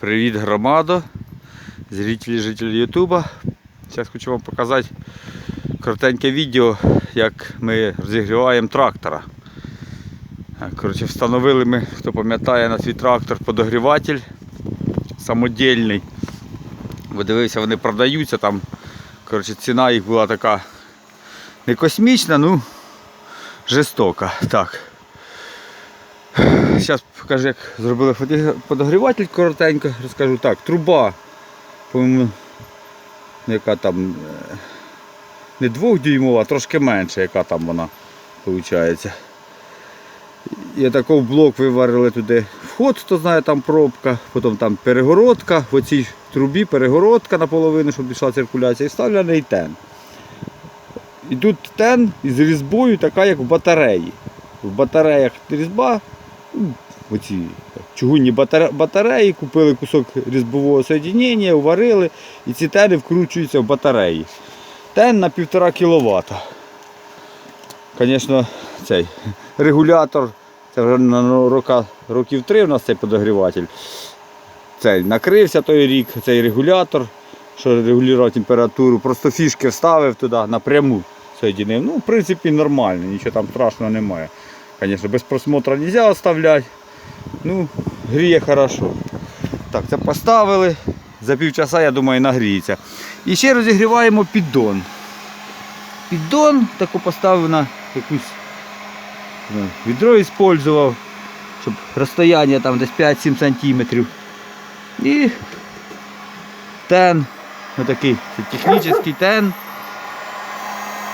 Привіт, громадо, зрителі, жителі Ютуба. Зараз хочу вам показати коротеньке відео, як ми розігріваємо трактора. Е, Коротше, встановили ми, хто пам'ятає, на свій трактор подогріватель самодільний. Бо дивився, вони продаються там. Коротше, ціна їх була така не космічна, ну жорстока. Так. Зараз покажу, як зробили подогріватель коротенько, розкажу так, труба, по-моєму, яка там е, не двохдюймова, а трошки менше, яка там вона виходить. І такий блок виварили туди вход, хто знає, там пробка, потім там перегородка, в оцій трубі перегородка наполовину, щоб пішла циркуляція, і вставлений тен. І тут тен із різьбою така, як в батареї. В батареях різьба, оці чугунні батареї, купили кусок різьбового соєдинення, уварили, і ці тени вкручуються в батареї. Тен на 1,5 кВт. Звісно, цей регулятор, це вже на ну, рока, років три у нас цей подогріватель. Цей накрився той рік, цей регулятор, що регулював температуру, просто фішки вставив туди напряму соєдинив. Ну, в принципі, нормально, нічого там страшного немає. Звісно, без просмотру не можна оставляти. Ну, гріє хорошо. Так, це поставили. За півчаса, я думаю, нагріється. І ще розігріваємо піддон. Піддон таку поставив на якусь ну, відро використовував, щоб розстояння там десь 5-7 см. І тен. Отакий це технічний тен.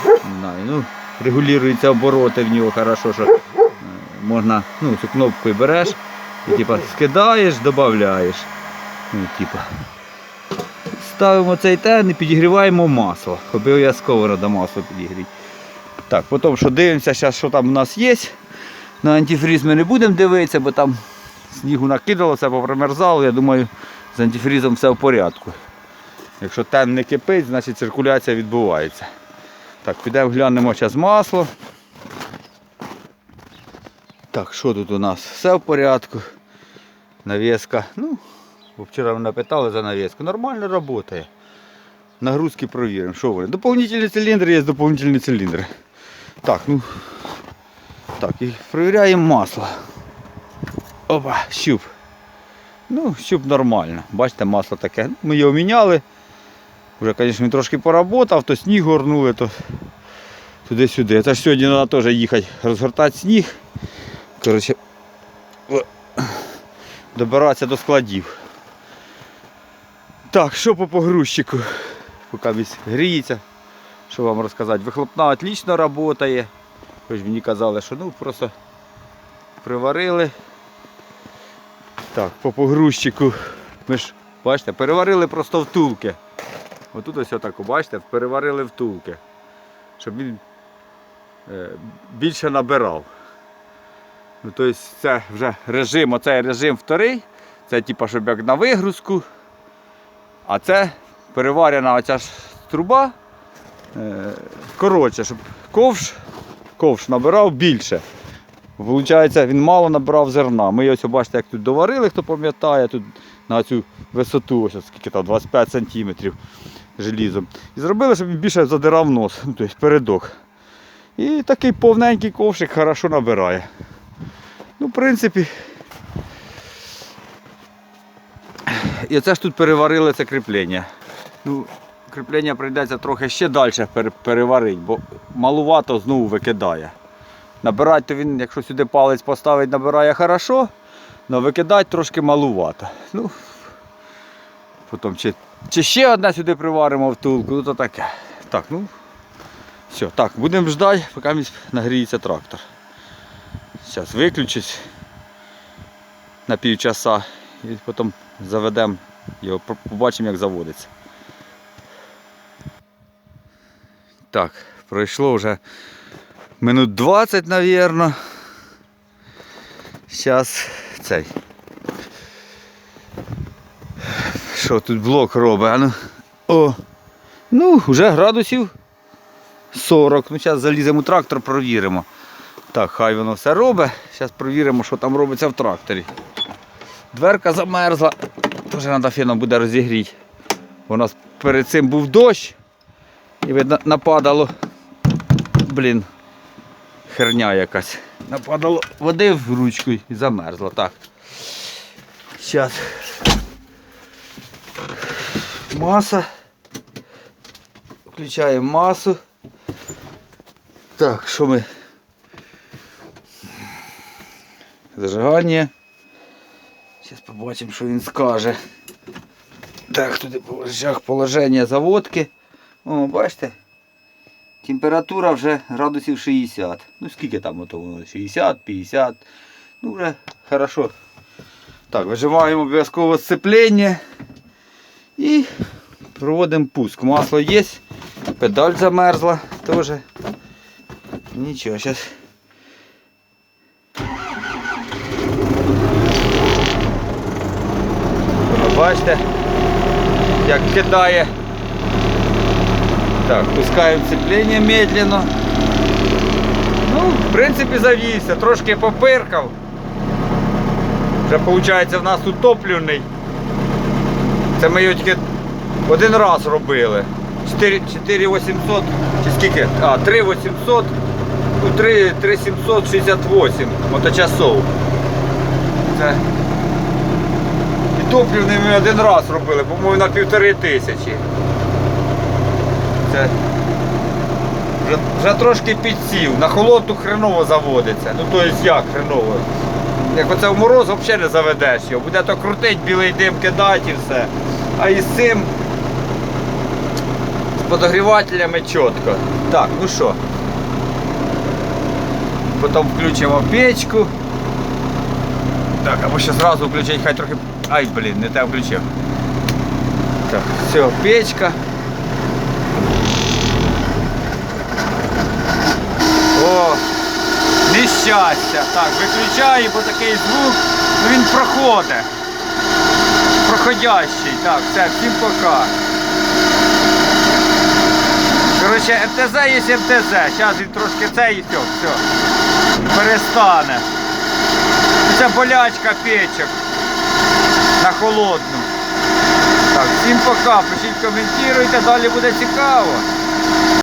Не знаю, ну, регулюються обороти в нього хорошо, що можна ну, цю кнопку береш і типа скидаєш, додаєш. Ну, типа. Ставимо цей тен і підігріваємо масло. Обов'язково треба масло підігріти. Так, потім що дивимося, зараз, що там у нас є. На антифріз ми не будемо дивитися, бо там снігу накидало, все попримерзало. Я думаю, з антифрізом все в порядку. Якщо тен не кипить, значить циркуляція відбувається. Так, підемо глянемо зараз масло. Так, що тут у нас? Все в порядку. Навіска. Ну, вчора мене питали за навіску. Нормально працює. Нагрузки провіримо. Що вони? Доповнительні циліндри є доповнительні циліндри. Так, ну. Так, і перевіряємо масло. Опа, щуп. Ну, щуп нормально. Бачите, масло таке. Ми його міняли. Вже, звісно, він трошки поработав, то сніг горнули, то туди-сюди. Це ж сьогодні треба теж їхати розгортати сніг. Коротше, добиратися до складів. Так, що по погрузчику? Поки весь гріється. Що вам розказати? Вихлопна отлично працює. Хоч мені казали, що ну просто приварили. Так, по погрузчику. Ми ж, бачите, переварили просто втулки. Отут ось отаку, бачите, переварили втулки, щоб він е, більше набирав. Ну, тобто це вже режим, оцей режим вторий, це типу, щоб як на вигрузку, а це переварена оця ж труба, е, коротше, щоб ковш, ковш набирав більше. Виходить, він мало набрав зерна. Ми ось бачите, як тут доварили, хто пам'ятає, тут на цю висоту, ось скільки там, 25 сантиметрів желізом. І зробили, щоб він більше задирав нос, тобто передок. І такий повненький ковшик хорошо набирає. Ну, в принципі. І оце ж тут переварили це кріплення. Ну, кріплення прийдеться трохи ще далі переварити, бо малувато знову викидає. Набирати то він, якщо сюди палець поставить, набирає хорошо, але викидати трошки малувато. Ну, потім чи, чи ще одне сюди приваримо втулку, ну то таке. Так, ну. Все, так, будемо ждати, поки нагріється трактор. Зараз виключусь на півчаса і потім заведемо його, побачимо, як заводиться. Так, пройшло вже минут 20, мабуть. Зараз цей. Що тут блок робить? А ну. О! Ну, вже градусів 40. Ну, зараз заліземо у трактор, провіримо. Так, хай воно все робить. Зараз провіримо, що там робиться в тракторі. Дверка замерзла. Теж треба феном буде розігріти. У нас перед цим був дощ і видно, нападало. Блін, херня якась. Нападало води в ручку і замерзло. Так. Зараз. Маса. Включаємо масу. Так, що ми? Зажигання. Зараз побачимо, що він скаже. Так, тут положення заводки. О, бачите? Температура вже градусів 60. Ну скільки там ото воно? 60, 50. Ну вже хорошо. Так, вижимаємо обов'язково сцеплення і проводимо пуск. Масло є, педаль замерзла теж. Нічого, зараз. Бачите, як кидає. Так, пускаємо сцеплення медленно. Ну, в принципі, завівся, трошки попиркав. Вже виходить в нас утоплений. Це ми його тільки один раз робили. 4800 чи скільки? А, 3800, ну 3 3768 моточасов. Це і ми один раз робили, по-моєму, на півтори тисячі. Це вже, вже трошки підсів. На холодну хреново заводиться. Ну то есть як хреново. Як оце в мороз взагалі не заведеш його. Буде то крутить, білий дим кидати і все. А із цим з подогрівателями чітко. Так, ну що. Потім включимо печку. Так, або ще зразу включить, хай трохи. Ай, блін, не те включив. Так, все, печка. О, нещастя. Так, виключаю, бо такий звук, він проходить. Проходящий. Так, все, всім пока. Коротше, МТЗ є МТЗ. Зараз він трошки цей і все, все. Перестане. Це болячка печок. На холодну. Так, всім пока. Пишіть, коментуйте, далі буде цікаво.